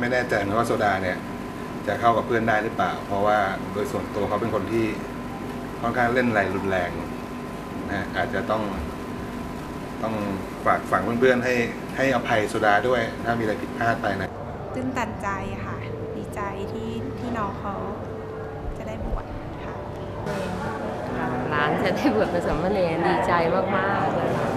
ไม่แน่ใจนะว่าโซดาเนี่ย จะเข้ากับเพื่อนได้หรือเปล่า เพราะว่าโดยส่วนตัวเขาเป็นคนที่ค่อนข้างเล่นอะไรรุนแรงนะฮะอาจจะต้อง ต้องฝากฝังเพื่อนๆให้ให้อภัยโซดาด้วย ถ้ามีอะไรผิดพลาดไปนะตื้นตันใจค่ะ ดีใจที่ที่น้องเขาจะได้บวชค่ะหลานจะได้บวชเป็นสามเณรดีใจมากๆเลยค่ะ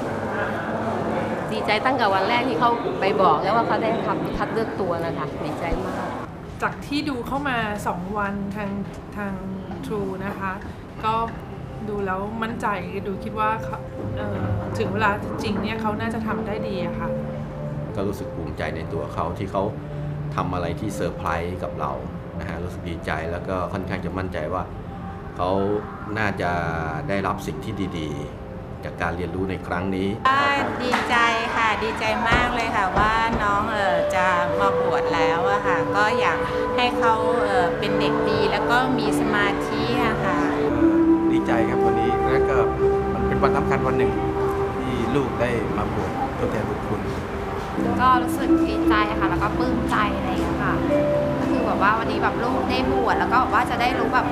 ดีใจตั้งแต่วันแรกที่เขาไปบอกแล้วว่าเขาได้ทำคัดเลือกตัวแล้วค่ะดีใจมาก จากที่ดูเข้ามา 2 วันทางทาง True นะคะ ก็ดูแล้วมั่นใจดูคิดว่าถึงเวลาจริงเนี่ยเขาน่าจะทำได้ดีอะค่ะ ก็รู้สึกภูมิใจในตัวเขาที่เขาทำอะไรที่เซอร์ไพรส์กับเรานะฮะรู้สึกดีใจแล้วก็ค่อนข้างจะมั่นใจว่า เขาน่าจะได้รับสิ่งที่ดี ๆ จากการเรียนรู้ในครั้งนี้ก็ดีใจค่ะดีใจมากเลยค่ะว่าน้องเออจะมาบวชแล้วอะค่ะ ก็อยากให้เขาเออเป็นเด็กดีแล้วก็มีสมาธิอะค่ะ ดีใจครับวันนี้แล้วก็มันเป็นวันสำคัญวันหนึ่ง ที่ลูกได้มาบวชทดแทนบุญคุณก็รู้สึกดีใจค่ะแล้วก็ปลื้มใจอะไรอย่างเงี้ยค่ะ ก็คือแบบว่าวันนี้แบบลูกได้บวชแล้วก็แบบว่าจะได้รู้แบบ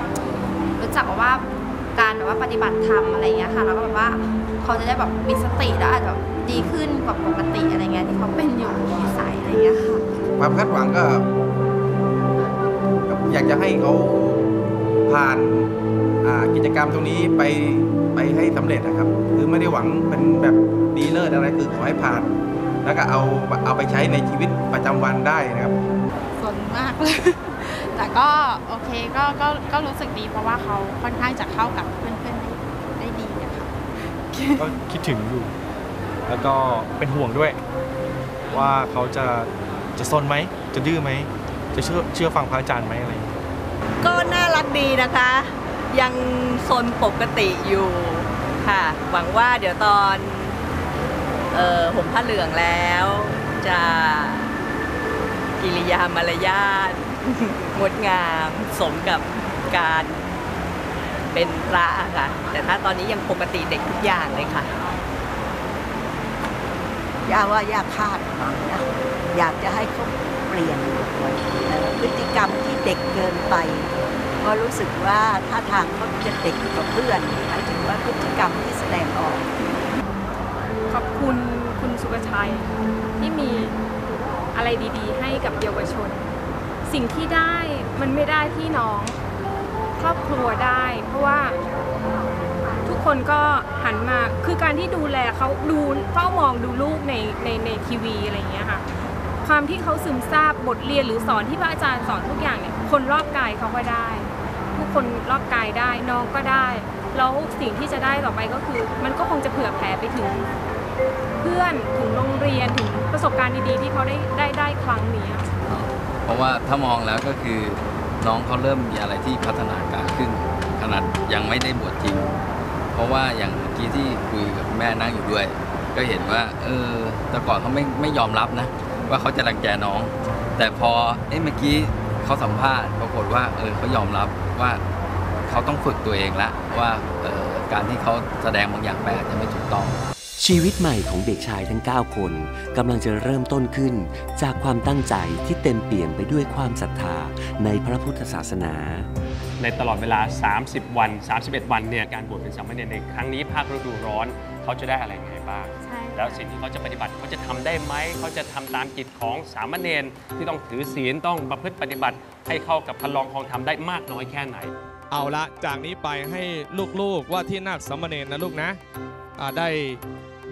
รู้จักแบบว่าการแบบว่าปฏิบัติธรรมอะไรอย่างเงี้ยค่ะแล้วก็แบบว่า เขาจะได้แบบมีสติแล้วอาจจะแบบดีขึ้นกว่าปกติอะไรเงี้ยที่เขาเป็นอยู่นิสัยอะไรอย่างเงี้ยค่ะความคาดหวังก็ก็อยากจะให้เขาผ่านอ่ากิจกรรมตรงนี้ไปไปให้สำเร็จนะครับ คือไม่ได้หวังเป็นแบบดีเลิศอะไรคือขอให้ผ่าน แล้วก็เอาเอาไปใช้ในชีวิตประจำวันได้นะครับสนมากเลยแต่ก็โอเคก็ก็ก็รู้สึกดีเพราะว่าเขาค่อนข้างจะเข้ากับเพื่อนๆได้ได้ดีอะค่ะ ก็คิดถึงอยู่ แล้วก็เป็นห่วงด้วย ว่าเขาจะจะซนไหม จะดื้อไหม จะเชื่อเชื่อฟังพระอาจารย์ไหมอะไรอย่างเงี้ยก็น่ารักดีนะคะ ยังซนปกติอยู่ค่ะ หวังว่าเดี๋ยวตอนเอ่อห่มผ้าเหลืองแล้ว จะกิริยามารยาทงดงามสมกับการ เป็นพระค่ะ แต่ถ้าตอนนี้ยังปกติเด็กทุกอย่างเลยค่ะย่าว่าย่าคาดหวังนะอยากจะให้เขาเปลี่ยนเอ่อพฤติกรรมที่เด็กเกินไปเพราะรู้สึกว่าถ้าทางเขาจะเด็กกว่าเพื่อนหมายถึงว่าพฤติกรรมที่แสดงออก ขอบคุณคุณสุภชัยที่มีอะไรดีๆ ให้กับเยาวชน สิ่งที่ได้มันไม่ได้ที่น้อง ครอบครัวได้ เพราะว่าทุกคนก็หันมาคือการที่ดูแลเขาดูเฝ้ามองดูลูกในในในทีวีอะไรอย่างเงี้ยค่ะ ความที่เขาซึมซาบบทเรียนหรือสอนที่พระอาจารย์สอนทุกอย่างเนี่ยคนรอบกายเขาก็ได้ผู้คนรอบกายได้น้องก็ได้แล้วสิ่งที่จะได้ต่อไปก็คือ มันก็คงจะเผื่อแผ่ไปถึงเพื่อนถึงโรงเรียนถึงประสบการณ์ดีๆ ที่เขาได้ได้ได้ครั้งนี้ เพราะว่าถ้ามองแล้วก็คือ น้องเขาเริ่มมีอะไรที่พัฒนาการขึ้น ขนาดยังไม่ได้บวชจริง เพราะว่าอย่างเมื่อกี้ที่คุยกับแม่นั่งอยู่ด้วย ก็เห็นว่า เออแต่ก่อนเขาไม่ไม่ยอมรับนะ ว่าเขาจะรังแกน้อง แต่พอเอ๊ะเมื่อกี้เขาสัมภาษณ์ปรากฏว่าเออเขายอมรับว่าเขาต้องฝึกตัวเองล้วว่าออการที่เขาแสดงบางอย่างไปอาจจะไม่ถูกต้อง ชีวิตใหม่ของเด็กชายทั้ง 9 คนกำลังจะเริ่มต้นขึ้น จากความตั้งใจที่เต็มเปี่ยมไปด้วยความศรัทธาในพระพุทธศาสนา ในตลอดเวลา 30 วัน 31 วันเนี่ยการบวชเป็นสามเณรในครั้งนี้ภาคฤดูร้อนเขาจะได้อะไรไงบ้างใช่ค่ะแล้วสิ่งที่เขาจะปฏิบัติเขาจะทำได้ไหมเขาจะทำตามกิจของสามเณรที่ต้องถือศีลต้องประพฤติปฏิบัติ ให้เข้ากับพระลองของธรรมได้มากน้อยแค่ไหน เอาละจากนี้ไปให้ลูกๆว่าที่นาคสามเณรนะลูกนะอ่าได้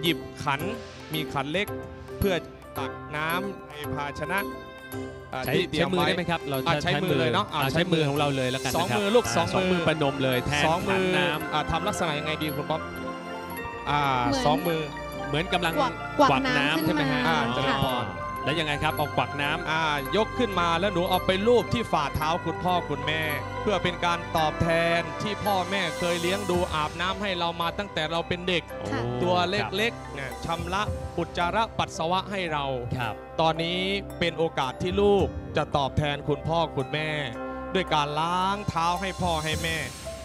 หยิบขันมีขันเล็กเพื่อตักน้ำในภาชนะอ่าใช้ที่เตรียใช้มือว้ได้ไหมครับเราอะจะใช้มือเลยเนาะอ่ใช้มือของเราเลยแล้วกันสองนะครับมือลูกาสองสองมือประนมเลยแทนสองมืขันอน้อ่าทำลักษณะยังไงดีคุณป๊อปอ่าเหมือนสองมือำเหมือนกำลังกวักกวักน้ำใช่ไหมฮะอ่าอ๋อเจริญพร แล้วยังไงครับเอากวักน้ำอ่ายกขึ้นมาแล้วหนูเอาไปลูบที่ฝ่าเท้าคุณพ่อคุณแม่ เพื่อเป็นการตอบแทนที่พ่อแม่เคยเลี้ยงดูอาบน้ำให้เรามาตั้งแต่เราเป็นเด็กตัวเล็กๆเนี่ยชำระอุจจาระปัสสาวะให้เราตอนนี้เป็นโอกาสที่ลูกจะตอบแทนคุณพ่อคุณแม่ ด้วยการล้างเท้าให้พ่อให้แม่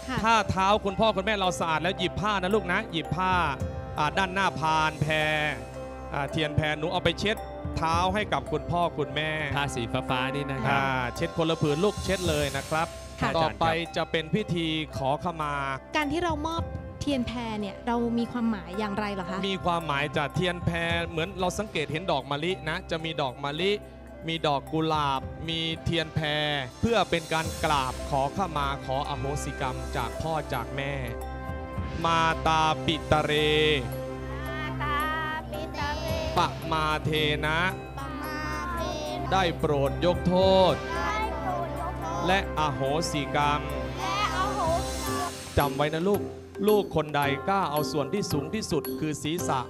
ค่ะ ถ้าเท้าคุณพ่อคุณแม่เราสะอาดแล้วหยิบผ้านะลูกนะ หยิบผ้าอ่าด้านหน้าพานแพรอ่า เทียนแพรหนูเอาไปเช็ดเท้าให้กับคุณพ่อคุณแม่ผ้าสีฟ้าๆนี่นะครับอ่าเช็ดคนละผืนลูกเช็ดเลยนะครับค่ะต่อไปอาจารย์ครับจะเป็นพิธีขอขมา การที่เรามอบเทียนแพรเนี่ยเรามีความหมายอย่างไรเหรอคะ มีความหมายจากเทียนแพรเหมือนเราสังเกตเห็นดอกมะลินะ จะมีดอกมะลิ มีดอกกุหลาบ มีเทียนแพรเพื่อเป็นการกราบขอขมาขออโหสิกรรมจากพ่อจากแม่ มาตาปิตะเร ปะมาเทนะ ได้โปรดยกโทษ และอโหสิกรรมจำไว้นะลูก ลูกคนใดกล้าเอาส่วนที่สูงที่สุดคือศีรษะ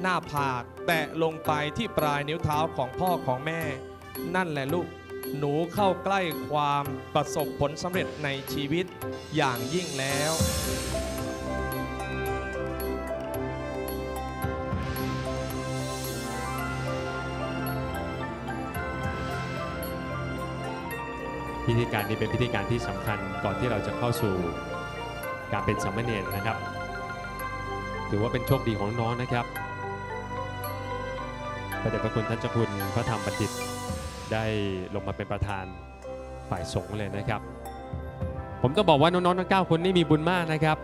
หน้าผาก แตะลงไปที่ปลายนิ้วเท้าของพ่อของแม่ นั่นแหละลูก หนูเข้าใกล้ความประสบผลสำเร็จในชีวิตอย่างยิ่งแล้ว พิธีการนี้เป็นพิธีการที่สำคัญก่อนที่เราจะเข้าสู่การเป็นสามเณรนะครับ ถือว่าเป็นโชคดีของน้องนะครับพระเดชพระคุณท่านเจ้าคุณพระธรรมบัณฑิตได้ลงมาเป็นประธานฝ่ายสงฆ์เลยนะครับ ผมต้องบอกว่าน้องๆทั้ง9คนนี่มีบุญมากนะครับ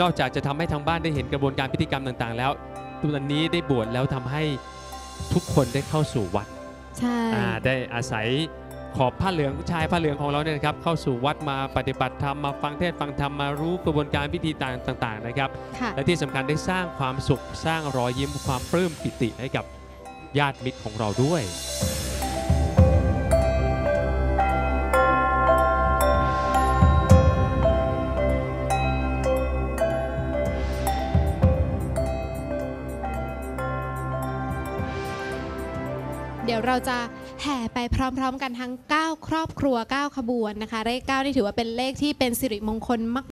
นอกจากจะทำให้ทางบ้านได้เห็นกระบวนการพิธีกรรมต่างๆ แล้วตัวนี้ได้บวชแล้วทำให้ทุกคนได้เข้าสู่วัดใช่อ่าได้อาศัย ขอบผ้าเหลืองชายผ้าเหลืองของเราเนี่ยนะครับเข้าสู่วัดมาปฏิบัติธรรมมาฟังเทศน์ฟังธรรมมารู้กระบวนการพิธีต่างๆนะครับค่ะและที่สำคัญได้สร้างความสุขสร้างรอยยิ้มความปลื้มปิติให้กับญาติมิตรของเราด้วย ดี๋ยวเราจะแห่ไปพร้อมๆ กันทั้ง 9 ครอบครัว 9 ขบวนนะคะ เลข 9 นี่ถือว่าเป็นเลขที่เป็นสิริมงคลมาก